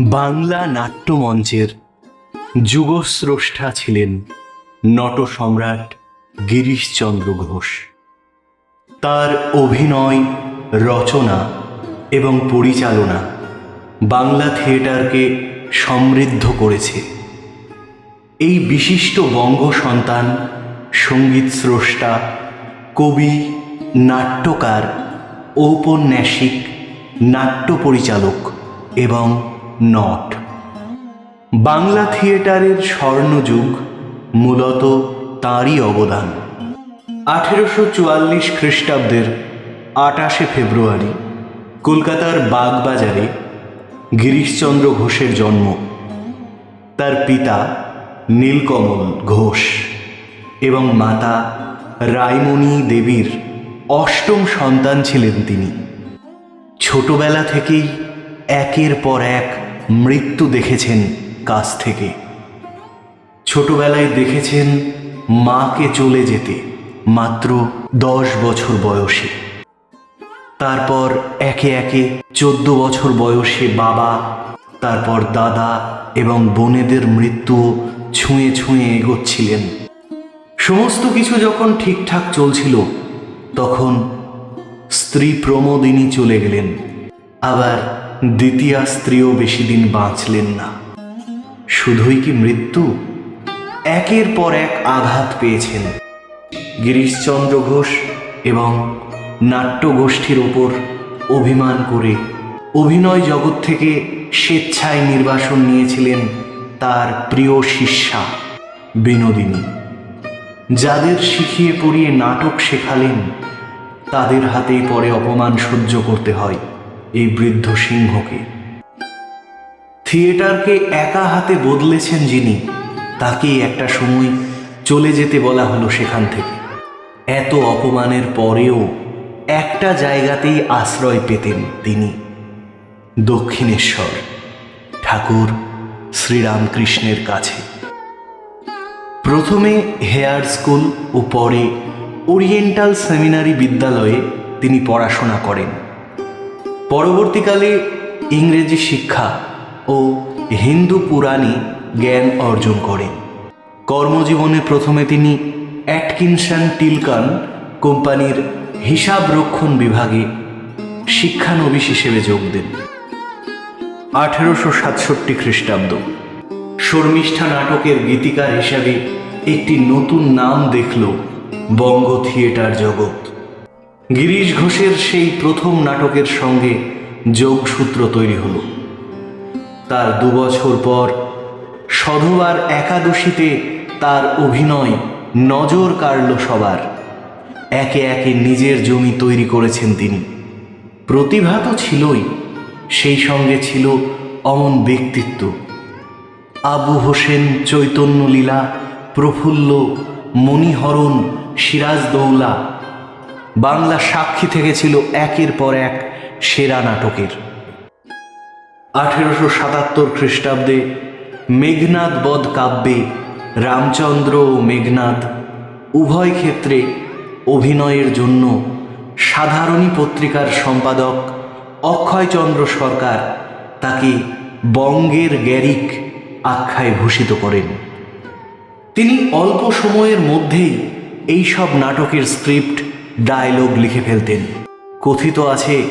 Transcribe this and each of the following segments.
বাংলা নাট্যমঞ্চের যুগস্রষ্টা ছিলেন নট সম্রাট গিরিশচন্দ্র ঘোষ। তার অভিনয়, রচনা এবং পরিচালনা বাংলা থিয়েটারকে সমৃদ্ধ করেছে। এই বিশিষ্ট বঙ্গ সন্তান, সংগীত স্রষ্টা, কবি, নাট্যকার, ঔপন্যাসিক, নাট্য পরিচালক এবং নট। বাংলা থিয়েটারের স্বর্ণযুগ মূলত তাঁরই অবদান। আঠেরোশো চুয়াল্লিশ খ্রিস্টাব্দের আটাশে ফেব্রুয়ারি, কলকাতার বাগবাজারে গিরিশচন্দ্র ঘোষের জন্ম। তার পিতা নীলকমল ঘোষ এবং মাতা রায়মণি দেবীর অষ্টম সন্তান ছিলেন তিনি। ছোটবেলা থেকেই একের পর এক মৃত্যু দেখেছেন কাছ থেকে। ছোটবেলায় দেখেছেন মাকে চলে যেতে, মাত্র দশ বছর বয়সে। তারপর একে একে চোদ্দ বছর বয়সে বাবা, তারপর দাদা এবং বোনেদের মৃত্যু ছুঁয়ে ছুঁয়ে এগোচ্ছিলেন। সমস্ত কিছু যখন ঠিকঠাক চলছিল, তখন স্ত্রী প্রমোদিনী চলে গেলেন। আবার দ্বিতীয় স্ত্রীও বেশি দিন বাঁচলেন না। শুধুই কি মৃত্যু? একের পর এক আঘাত পেয়েছেন। গিরিশচন্দ্র ঘোষ এবং নাট্যগোষ্ঠীর ওপর অভিমান করে অভিনয় জগৎ থেকে স্বেচ্ছায় নির্বাসন নিয়েছিলেন তার প্রিয় শিষ্যা বিনোদিনী। যাদের শিখিয়ে পড়িয়ে নাটক শেখালেন, তাদের হাতেই পরে অপমান সহ্য করতে হয়। এই বৃদ্ধ সিংহকে। থিয়েটারকে একা হাতে বদলেছেন যিনি, তাকেই একটা সময় চলে যেতে বলা হলো সেখান থেকে। এত অপমানের পরেও একটা জায়গাতেই আশ্রয় পেতেন তিনি। দক্ষিণেশ্বর, ঠাকুর শ্রীরামকৃষ্ণের কাছে। প্রথমে হেয়ার স্কুল ও পরে ওরিয়েন্টাল সেমিনারি বিদ্যালয়ে তিনি পড়াশোনা করেন। পরবর্তীকালে ইংরেজি শিক্ষা ও হিন্দু পুরাণে জ্ঞান অর্জন করেন। কর্মজীবনে প্রথমে তিনি অ্যাটকিনসন টিলকান কোম্পানির হিসাব রক্ষণ বিভাগে শিক্ষানবিশ হিসেবে যোগ দেন। আঠেরোশো সাতষট্টি খ্রিস্টাব্দ। শর্মিষ্ঠা নাটকের গীতিকার হিসাবে একটি নতুন নাম দেখল বঙ্গ থিয়েটার জগৎ। গিরিশ ঘোষের সেই প্রথম নাটকের সঙ্গে যোগসূত্র তৈরি হল। তার দুবছর পর সধবার একাদশীতে তার অভিনয় নজর কাড়ল সবার। একে একে নিজের জমি তৈরি করেছেন তিনি। প্রতিভা তো ছিলই, সেই সঙ্গে ছিল অমন ব্যক্তিত্ব। আবু হোসেন চৈতন্যলীলা, প্রফুল্ল, মণিহরণ, সিরাজদৌলা বাংলা সাক্ষী থেকে ছিল একের পর এক সেরা নাটকের। আঠেরোশো সাতাত্তর খ্রিস্টাব্দে মেঘনাদ বধ কাব্যে রামচন্দ্র ও মেঘনাদ উভয় ক্ষেত্রে অভিনয়ের জন্য সাধারণী পত্রিকার সম্পাদক অক্ষয়চন্দ্র সরকার তাকে বঙ্গের গ্যারিক আখ্যায় ভূষিত করেন। তিনি অল্প সময়ের মধ্যেই এইসব নাটকের স্ক্রিপ্ট ডায়লগ লিখে ফেলতেন। কথিত আছে,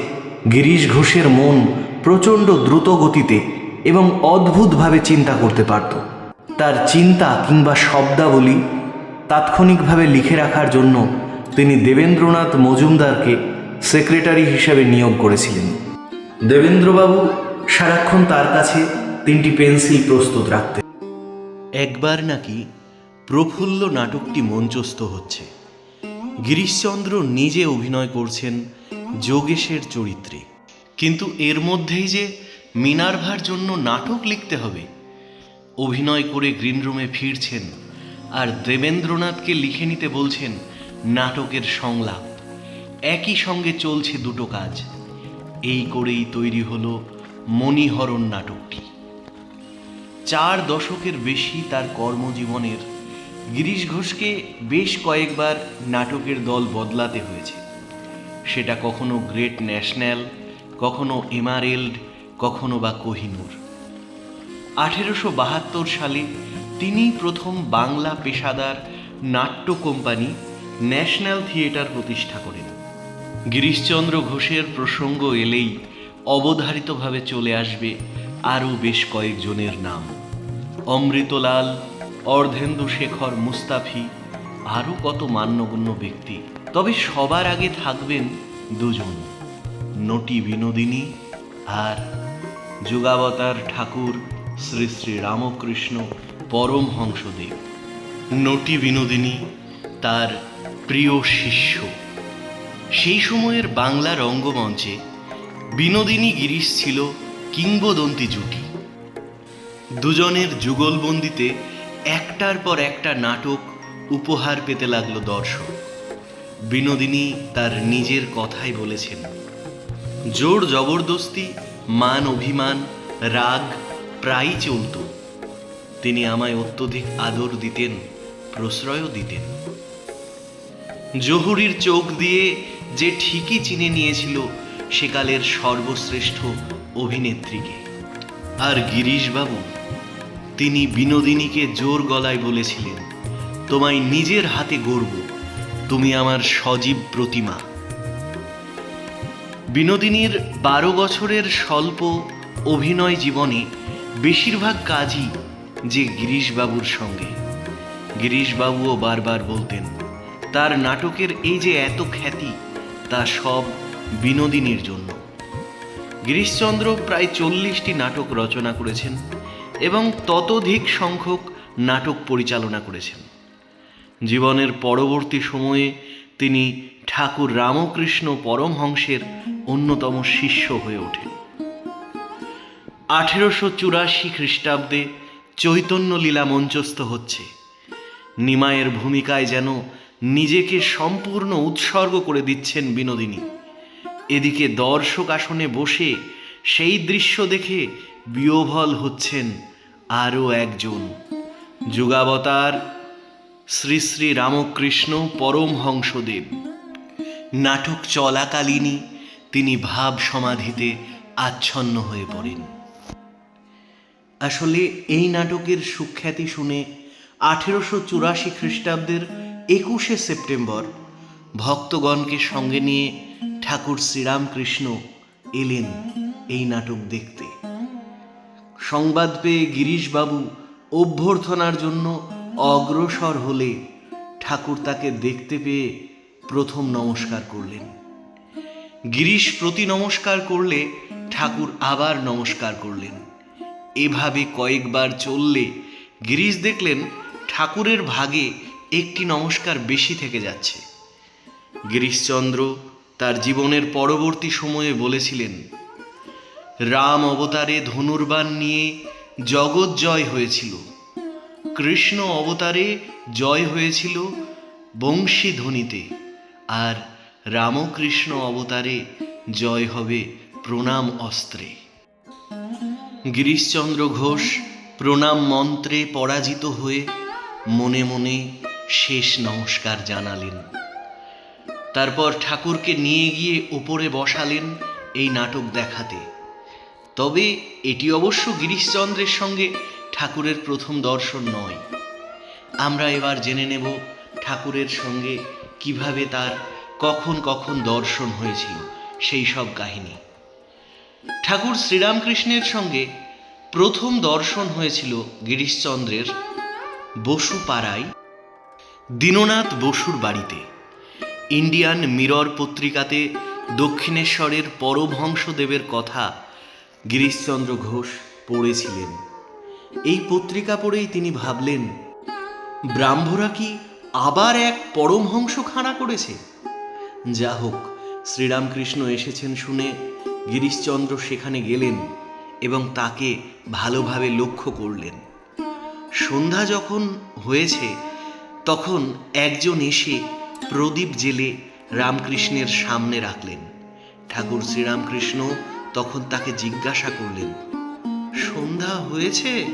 গিরিশ ঘোষের মন প্রচণ্ড দ্রুত গতিতে এবং অদ্ভুতভাবে চিন্তা করতে পারত। তার চিন্তা কিংবা শব্দাবলী তাৎক্ষণিকভাবে লিখে রাখার জন্য তিনি দেবেন্দ্রনাথ মজুমদারকে সেক্রেটারি হিসেবে নিয়োগ করেছিলেন। দেবেন্দ্রবাবু সারাক্ষণ তার কাছে তিনটি পেন্সিল প্রস্তুত রাখতেন। একবার নাকি প্রফুল্ল নাটকটি মঞ্চস্থ হচ্ছে। গিরিশচন্দ্র নিজে অভিনয় করছেন যোগেশের চরিত্রে। কিন্তু এর মধ্যেই যে মিনার্ভার জন্য নাটক লিখতে হবে, অভিনয় করে গ্রিন রুমে ফিরছেন আর দেবেন্দ্রনাথকে লিখে নিতে বলছেন নাটকের সংলাপ। একই সঙ্গে চলছে দুটো কাজ। এই করেই তৈরি হলো মণিহরণ নাটকটি। চার দশকের বেশি তার কর্মজীবনের গিরিশ ঘোষকে বেশ কয়েকবার নাটকের দল বদলাতে হয়েছে। সেটা কখনো গ্রেট ন্যাশনাল, কখনো এমারেল্ড, কখনো বা কোহিনুর। আঠেরোশো বাহাত্তর সালে তিনিই প্রথম বাংলা পেশাদার নাট্য কোম্পানি ন্যাশনাল থিয়েটার প্রতিষ্ঠা করেন। গিরিশচন্দ্র ঘোষের প্রসঙ্গ এলেই অবধারিতভাবে চলে আসবে আরও বেশ কয়েকজনের নাম। অমৃতলাল অর্ধেন্দু শেখর মুস্তাফি, আরও কত মান্যগণ্য ব্যক্তি। তবে সবার আগে থাকবেন দুজন, নটি বিনোদিনী আর যুগাবতার ঠাকুর শ্রী শ্রী রামকৃষ্ণ পরমহংসদেব। নটি বিনোদিনী তার প্রিয় শিষ্য। সেই সময়ের বাংলা রঙ্গমঞ্চে বিনোদিনী গিরিশ ছিল কিংবদন্তি জুটি। দুজনের যুগলবন্দিতে একটার পর একটা নাটক উপহার পেতে লাগল দর্শক। বিনোদিনী তার নিজের কথাই বলেছেন। জোর জবরদস্তি, মান অভিমান, রাগ প্রায়ই চলত। তিনি আমায় অত্যধিক আদর দিতেন, প্রশ্রয়ও দিতেন। জহুরির চোখ দিয়ে যে ঠিকই চিনে নিয়েছিল, সেকালের সর্বশ্রেষ্ঠ অভিনেত্রীকে। আর গিরিশবাবু তিনি বিনোদিনীকে জোর গলায় বলেছিলেন, তোমায় নিজের হাতে গড়ব, তুমি আমার সজীব প্রতিমা। বিনোদিনীর বারো বছরের স্বল্প অভিনয় জীবনে বেশিরভাগ কাজই যে গিরিশবাবুর সঙ্গে। গিরিশবাবুও বারবার বলতেন, তার নাটকের এই যে এত খ্যাতি, তা সব বিনোদিনীর জন্য। গিরিশচন্দ্র প্রায় চল্লিশটি নাটক রচনা করেছেন। এবং ততোধিক সংখ্যক নাটক পরিচালনা করেছেন। জীবনের পরবর্তী সময়ে তিনি ঠাকুর রামকৃষ্ণ পরমহংসের অন্যতম শিষ্য হয়ে ওঠেন। আঠেরোশো চুরাশি খ্রিস্টাব্দে চৈতন্য লীলা মঞ্চস্থ হচ্ছে। নিমায়ের ভূমিকায় যেন নিজেকে সম্পূর্ণ উৎসর্গ করে দিচ্ছেন বিনোদিনী। এদিকে দর্শক আসনে বসে সেই দৃশ্য দেখে বিয়োভল হচ্ছেন আরও একজন যুগাবতার শ্রী শ্রী রামকৃষ্ণ পরমহংসদেব। নাটক চলাকালীনই তিনি ভাব সমাধিতে আচ্ছন্ন হয়ে পড়েন। আসলে এই নাটকের সুখ্যাতি শুনে আঠেরোশো চুরাশি খ্রিস্টাব্দের একুশে সেপ্টেম্বর ভক্তগণকে সঙ্গে নিয়ে ঠাকুর শ্রীরামকৃষ্ণ এলেন এই নাটক দেখতে। সংবাদ পেয়ে গিরিশবাবু অভ্যর্থনার জন্য অগ্রসর হলে ঠাকুর তাকে দেখতে পেয়ে প্রথম নমস্কার করলেন। গিরিশ প্রতি নমস্কার করলে ঠাকুর আবার নমস্কার করলেন। এভাবে কয়েকবার চললে গিরিশ দেখলেন ঠাকুরের ভাগে একটি নমস্কার বেশি থেকে যাচ্ছে। গিরিশচন্দ্র তার জীবনের পরবর্তী সময়ে বলেছিলেন রাম অবতারে ধনুর্বাণ নিয়ে জগৎ জয় হয়েছিল। কৃষ্ণ অবতারে জয় হয়েছিল বংশী ধ্বনিতে আর রামকৃষ্ণ অবতারে জয় হবে প্রণাম অস্ত্রে। গিরিশচন্দ্র ঘোষ প্রণাম মন্ত্রে পরাজিত হয়ে মনে মনে শেষ নমস্কার জানালেন। তারপর ঠাকুরকে নিয়ে গিয়ে ওপরে বসালেন এই নাটক দেখাতে। তবে এটি অবশ্য গিরিশচন্দ্রের সঙ্গে ঠাকুরের প্রথম দর্শন নয়। আমরা এবার জেনে নেব ঠাকুরের সঙ্গে কীভাবে তার কখন কখন দর্শন হয়েছিল সেই সব কাহিনী। ঠাকুর শ্রীরামকৃষ্ণের সঙ্গে প্রথম দর্শন হয়েছিল গিরিশচন্দ্রের বসুপাড়ায় দীননাথ বসুর বাড়িতে। ইন্ডিয়ান মিরর পত্রিকাতে দক্ষিণেশ্বরের পরমহংসদেবের কথা গিরিশচন্দ্র ঘোষ পড়েছিলেন। এই পত্রিকা পড়েই তিনি ভাবলেন, ব্রাহ্মরা কি আবার এক পরমহংস খাড়া করেছে? যা হোক, শ্রীরামকৃষ্ণ এসেছেন শুনে গিরিশচন্দ্র সেখানে গেলেন এবং তাকে ভালোভাবে লক্ষ্য করলেন। সন্ধ্যা যখন হয়েছে, তখন একজন এসে প্রদীপ জেলে রামকৃষ্ণের সামনে রাখলেন। ঠাকুর শ্রীরামকৃষ্ণ তখন তাকে জিজ্ঞাসা করলেন, সন্ধ্যা হয়েছে?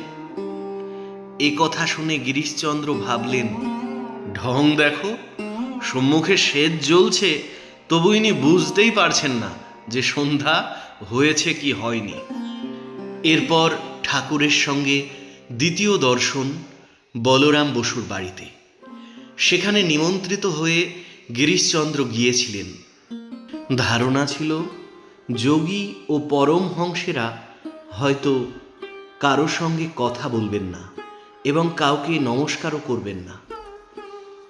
এ কথা শুনে গিরিশচন্দ্র ভাবলেন, ঢং দেখো, সম্মুখে সেজ জ্বলছে, তবু ইনি বুঝতেই পারছেন না যে সন্ধ্যা হয়েছে কি হয়নি। এরপর ঠাকুরের সঙ্গে দ্বিতীয় দর্শন বলরাম বসুর বাড়িতে। সেখানে নিমন্ত্রিত হয়ে গিরিশচন্দ্র গিয়েছিলেন। ধারণা ছিল যোগী ও পরমহংসেরা হয়তো কারও সঙ্গে কথা বলবেন না এবং কাউকে নমস্কারও করবেন না।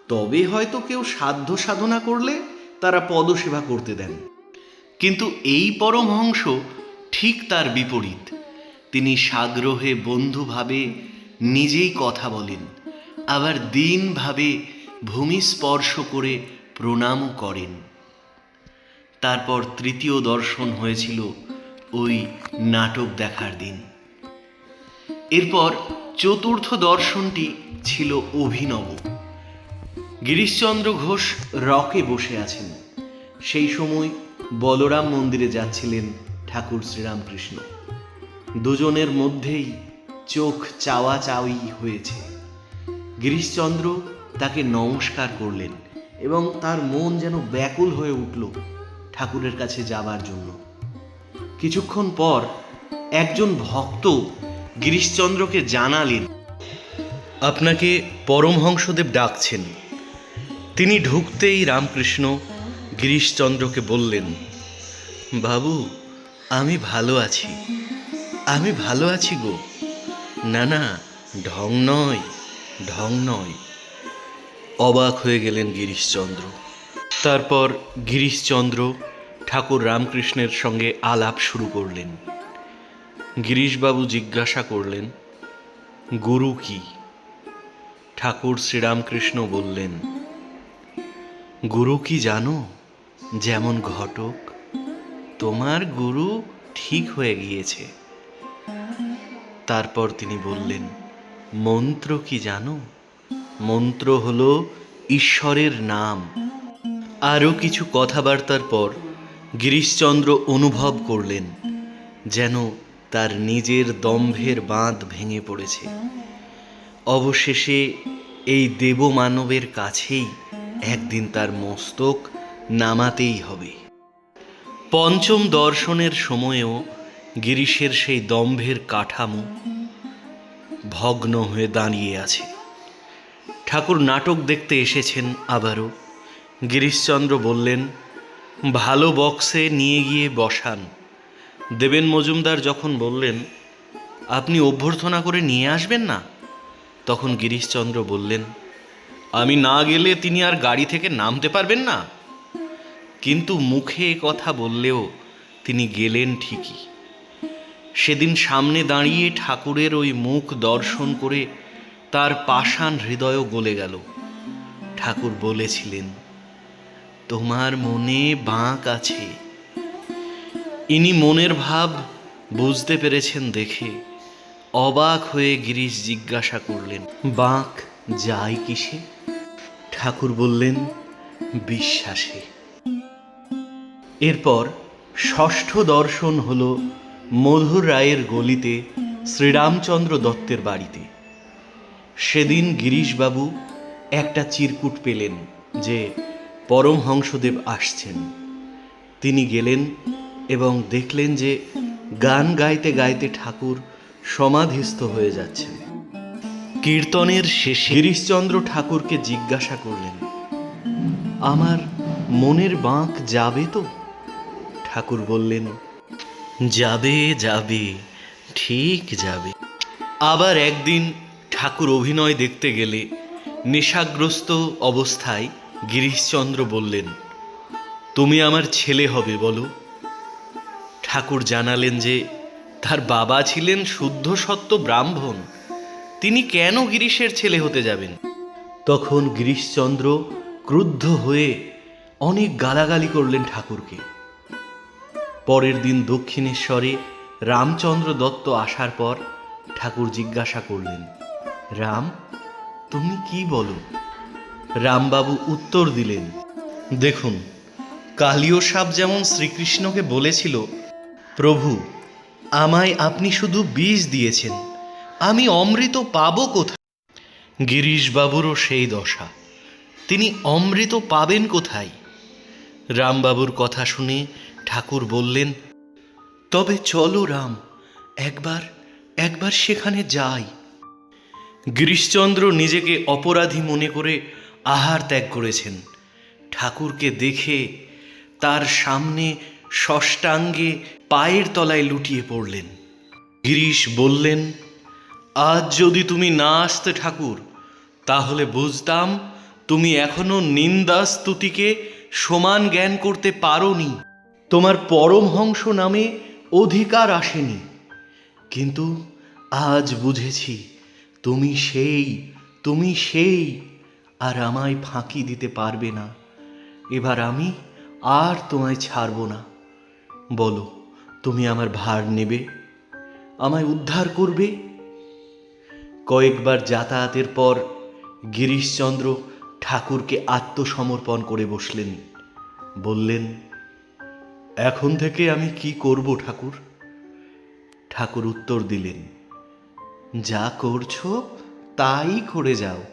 তবে হয়তো কেউ সাধ্য সাধনা করলে তারা পদসেবা করতে দেন। কিন্তু এই পরমহংস ঠিক তার বিপরীত। তিনি সাগ্রহে বন্ধুভাবে নিজেই কথা বলেন, আবার দিনভাবে ভূমি স্পর্শ করে প্রণামও করেন। তারপর তৃতীয় দর্শন হয়েছিল ওই নাটক দেখার দিন। এরপর চতুর্থ দর্শনটি ছিল অভিনব। গিরিশচন্দ্র ঘোষ রকে বসে আছেন। সেই সময় বলরাম মন্দিরে যাচ্ছিলেন ঠাকুর শ্রীরামকৃষ্ণ। দুজনের মধ্যেই চোখ চাওয়া চাওয়ি হয়েছে। গিরিশচন্দ্র তাকে নমস্কার করলেন এবং তার মন যেন ব্যাকুল হয়ে উঠল। ঠাকুরের কাছে যাবার জন্য। কিছুক্ষণ পর একজন ভক্ত গিরিশচন্দ্রকে জানালেন, আপনাকে পরমহংসদেব ডাকছেন। তিনি ঢুকতেই রামকৃষ্ণ গিরিশচন্দ্রকে বললেন, বাবু, আমি ভালো আছি। আমি ভালো আছি গো। না না, ঢং নয় ঢং নয়। অবাক হয়ে গেলেন গিরিশচন্দ্র। তারপর গিরিশচন্দ্র ঠাকুর রামকৃষ্ণের সঙ্গে আলাপ শুরু করলেন। গিরিশবাবু জিজ্ঞাসা করলেন, গুরু কি? ঠাকুর শ্রীরামকৃষ্ণ বললেন, গুরু কি জানো, যেমন ঘটক, তোমার গুরু ঠিক হয়ে গিয়েছে। তারপর তিনি বললেন, মন্ত্র কি জানো? মন্ত্র হলো ঈশ্বরের নাম। আরও কিছু কথাবার্তার পর গিরিশচন্দ্র অনুভব করলেন যেন তার নিজের দম্ভের বাঁধ ভেঙে পড়েছে। অবশেষে এই দেবমানবের কাছেই একদিন তার মস্তক নামাতেই হবে। পঞ্চম দর্শনের সময়েও গিরিশের সেই দম্ভের কাঠামো ভগ্ন হয়ে দাঁড়িয়ে আছে। ঠাকুর নাটক দেখতে এসেছেন আবারও। গিরিশচন্দ্র বললেন, ভালো বক্সে নিয়ে গিয়ে বসান। দেবেন মজুমদার যখন বললেন, আপনি অভ্যর্থনা করে নিয়ে আসবেন না? তখন গিরিশচন্দ্র বললেন, আমি না গেলে তিনি আর গাড়ি থেকে নামতে পারবেন না। কিন্তু মুখে কথা বললেও তিনি গেলেন ঠিকই। সেদিন সামনে দাঁড়িয়ে ঠাকুরের ওই মুখ দর্শন করে তার পাষাণ হৃদয়ও গলে গেল। ঠাকুর বলেছিলেন তোমার মনে বাঁক আছে। ইনি মনের ভাব বুঝতে পেরেছেন দেখে। অবাক হয়ে গিরিশ জিজ্ঞাসা করলেন, বাঁক যায় কিসে? ঠাকুর বললেন, বিশ্বাসে। এরপর ষষ্ঠ দর্শন হল মধুর রায়ের গলিতে শ্রীরামচন্দ্র দত্তের বাড়িতে। সেদিন গিরিশবাবু একটা চিরকুট পেলেন যে পরমহংসদেব আসছেন। তিনি গেলেন এবং দেখলেন যে গান গাইতে গাইতে ঠাকুর সমাধিস্থ হয়ে যাচ্ছেন। কীর্তনের শেষে গিরিশচন্দ্র ঠাকুরকে জিজ্ঞাসা করলেন, আমার মনের বাঁক যাবে তো? ঠাকুর বললেন, যাবে যাবে, ঠিক যাবে। আবার একদিন ঠাকুর অভিনয় দেখতে গেলে নেশাগ্রস্ত অবস্থায় গিরিশচন্দ্র বললেন, তুমি আমার ছেলে হবে, বলো। ঠাকুর জানালেন যে, তার বাবা ছিলেন শুদ্ধ সত্য ব্রাহ্মণ, তিনি কেন গিরিশের ছেলে হতে যাবেন? তখন গিরিশচন্দ্র ক্রুদ্ধ হয়ে অনেক গালাগালি করলেন ঠাকুরকে। পরের দিন দক্ষিণেশ্বরে রামচন্দ্র দত্ত আসার পর ঠাকুর জিজ্ঞাসা করলেন, রাম, তুমি কি বলো? রামবাবু উত্তর দিলেন, দেখুন, কালীয় সাপ যেমন শ্রীকৃষ্ণকে বলেছিল, প্রভু, আমায় আপনি শুধু বীজ দিয়েছেন, আমি অমৃত পাবো কোথায়? গিরিশবাবুরও সেই দশা, তিনি অমৃত পাবেন কোথায়? রামবাবুর কথা শুনে ঠাকুর বললেন, তবে চলো রাম, একবার একবার সেখানে যাই। গিরিশচন্দ্র নিজেকে অপরাধী মনে করে আহার ত্যাগ করেছেন। ঠাকুরকে দেখে তার সামনে ষষ্ঠাঙ্গে পায়ের তলায় লুটিয়ে পড়লেন। গিরিশ বললেন, আজ যদি তুমি না আসতে ঠাকুর, তাহলে বুঝতাম তুমি এখনও নিন্দা স্তুতিকে সমান জ্ঞান করতে পারোনি। তোমার পরমহংস নামে অধিকার আসেনি। কিন্তু আজ বুঝেছি, তুমি সেই তুমি সেই আর আমায় ফাঁকি দিতে পারবে না। এবার আমি আর তোমায় ছাড়ব না। বলো, তুমি আমার ভার নেবে? আমায় উদ্ধার করবে? কয়েকবার যাতায়াতের পর গিরিশচন্দ্র ঠাকুরকে আত্মসমর্পণ করে বসলেন। বললেন, এখন থেকে আমি কি করব ঠাকুর? ঠাকুর উত্তর দিলেন, যা করছ তাই করে যাও।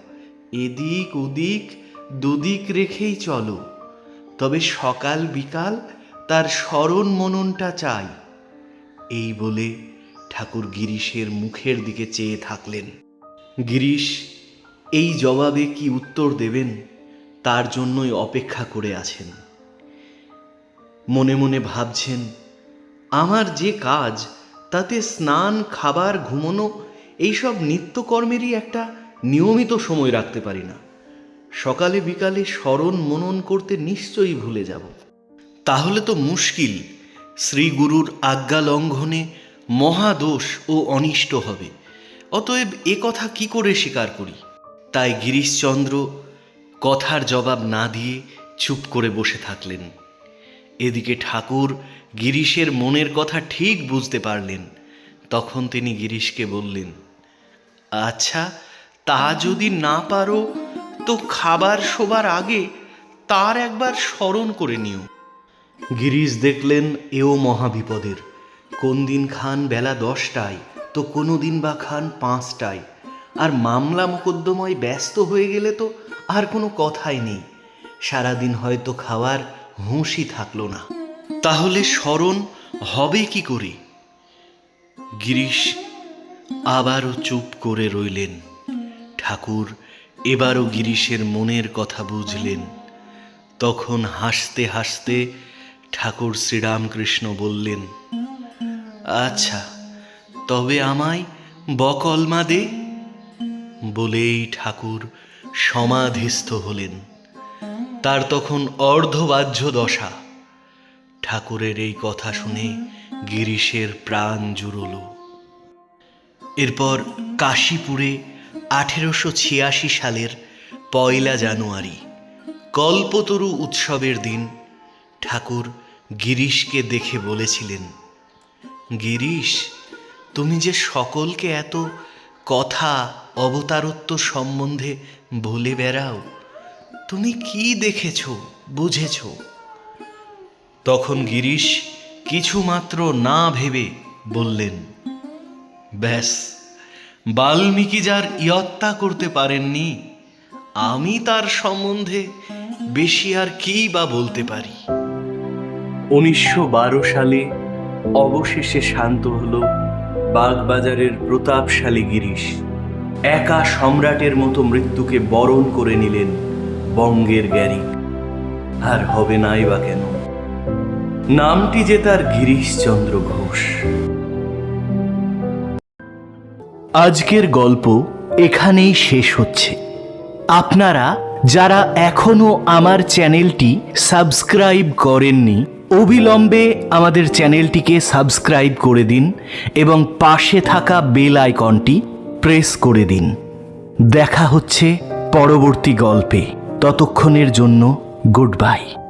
এদিক ওদিক দুদিক রেখেই চলো। তবে সকাল বিকাল তার স্মরণ মননটা চাই। এই বলে ঠাকুর গিরিশের মুখের দিকে চেয়ে থাকলেন। গিরিশ, এই জবাবে কি উত্তর দেবেন? তার জন্যই অপেক্ষা করে আছেন। মনে মনে ভাবছেন, আমার যে কাজ, তাতে স্নান, খাবার, ঘুমোনো, এইসব নিত্যকর্মেরই একটা নিয়মিত সময় রাখতে পারি না। সকালে বিকালে স্মরণ মনন করতে নিশ্চয়ই ভুলে যাব। তাহলে তো মুশকিল। শ্রীগুরুর আজ্ঞা লঙ্ঘনে মহাদোষ ও অনিষ্ট হবে। অতএব এ কথা কি করে স্বীকার করি? তাই গিরিশচন্দ্র কথার জবাব না দিয়ে চুপ করে বসে থাকলেন। এদিকে ঠাকুর গিরিশের মনের কথা ঠিক বুঝতে পারলেন। তখন তিনি গিরিশকে বললেন আচ্ছা তা যদি না পারো তো খাবার শোবার আগে তার একবার স্মরণ করে নিও। গিরিশ দেখলেন এও মহাবিপদের। কোন দিন খান বেলা দশটায় তো কোনো দিন বা খান পাঁচটায়। আর মামলা মোকদ্দমায় ব্যস্ত হয়ে গেলে তো আর কোনো কথাই নেই। সারাদিন হয়তো খাওয়ার হুঁশই থাকল না। তাহলে স্মরণ হবে কি করে? গিরিশ আবারও চুপ করে রইলেন। ঠাকুর এবারও গিরিশের মনের কথা বুঝলেন। তখন হাসতে হাসতে ঠাকুর শ্রীরামকৃষ্ণ বললেন আচ্ছা তবে আমায় বকলমা দে বলেই ঠাকুর সমাধিস্থ হলেন। তার তখন অর্ধবাহ্য দশা। ঠাকুরের এই কথা শুনে গিরিশের প্রাণ জুড়ল। এরপর কাশীপুরে আঠেরোশো ছিয়াশি সালের পয়লা জানুয়ারি, কল্পতরু উৎসবের দিন ঠাকুর গিরিশকে দেখে বলেছিলেন, গিরিশ, তুমি যে সকলকে এত কথা অবতারত্ব সম্বন্ধে বলে বেড়াও, তুমি কি দেখেছ, বুঝেছ? তখন গিরিশ কিছুমাত্র না ভেবে বললেন, ব্যাস বাল্মীকি যার ইয়ত্তা করতে পারেননি, আমি তার সম্বন্ধে বেশি আর কি বা বলতে পারি? উনিশশো বারো সালে অবশেষে শান্ত হল বাগবাজারের প্রতাপশালী গিরিশ। একা সম্রাটের মতো মৃত্যুকে বরণ করে নিলেন বঙ্গের গ্যারি। আর হবে নাই বা কেন? নামটি যে তার গিরিশচন্দ্র ঘোষ। আজকের গল্প এখানেই শেষ হচ্ছে। আপনারা যারা এখনও আমার চ্যানেলটি সাবস্ক্রাইব করেননি, অবিলম্বে আমাদের চ্যানেলটিকে সাবস্ক্রাইব করে দিন এবং পাশে থাকা বেল আইকনটি প্রেস করে দিন। দেখা হচ্ছে পরবর্তী গল্পে। ততক্ষণের জন্য গুড বাই।